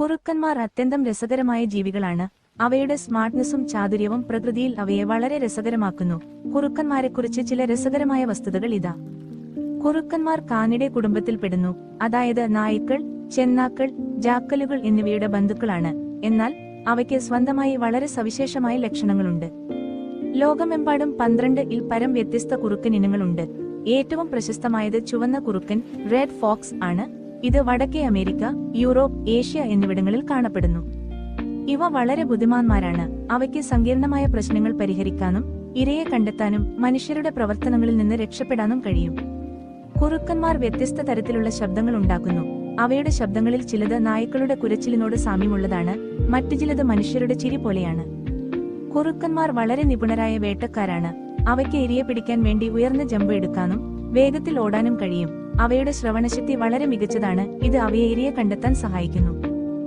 കുറുക്കന്മാർ അത്യന്തം രസകരമായ ജീവികളാണ്. അവയുടെ സ്മാർട്ട്നെസ്സും ചാതുര്യവും പ്രകൃതിയിൽ അവയെ വളരെ രസകരമാക്കുന്നു. കുറുക്കന്മാരെ കുറിച്ച് ചില രസകരമായ വസ്തുതകൾ ഇതാ. കുറുക്കന്മാർ കാനിടെ കുടുംബത്തിൽപ്പെടുന്നു അതായത് നായ്ക്കൾ ചെന്നാക്കൾ ജാക്കലുകൾ എന്നിവയുടെ ബന്ധുക്കളാണ്. എന്നാൽ അവയ്ക്ക് സ്വന്തമായി വളരെ സവിശേഷമായ ലക്ഷണങ്ങളുണ്ട്. ലോകമെമ്പാടും പന്ത്രണ്ട് ഇൽ പരം വ്യത്യസ്ത കുറുക്കൻ ഇനങ്ങളുണ്ട്. ഏറ്റവും പ്രശസ്തമായത് ചുവന്ന കുറുക്കൻ റെഡ് ഫോക്സ് ആണ്. ഇത് വടക്കേ അമേരിക്ക യൂറോപ്പ് ഏഷ്യ എന്നിവിടങ്ങളിൽ കാണപ്പെടുന്നു. ഇവ വളരെ ബുദ്ധിമാന്മാരാണ്. അവയ്ക്ക് സങ്കീർണമായ പ്രശ്നങ്ങൾ പരിഹരിക്കാനും ഇരയെ കണ്ടെത്താനും മനുഷ്യരുടെ പ്രവർത്തനങ്ങളിൽ നിന്ന് രക്ഷപ്പെടാനും കഴിയും. കുറുക്കന്മാർ വ്യത്യസ്ത തരത്തിലുള്ള ശബ്ദങ്ങൾ ഉണ്ടാക്കുന്നു. അവയുടെ ശബ്ദങ്ങളിൽ ചിലത് നായ്ക്കളുടെ കുരച്ചിലിനോട് സാമ്യമുള്ളതാണ് മറ്റു ചിലത് മനുഷ്യരുടെ ചിരി പോലെയാണ്. കുറുക്കന്മാർ വളരെ നിപുണരായ വേട്ടക്കാരാണ്. അവയ്ക്ക് ഇരയെ പിടിക്കാൻ വേണ്ടി ഉയർന്ന ജമ്പ് എടുക്കാനും വേഗത്തിൽ ഓടാനും കഴിയും. അവയുടെ ശ്രവണശക്തി വളരെ മികച്ചതാണ്. ഇത് അവയെ കണ്ടെത്താൻ സഹായിക്കുന്നു.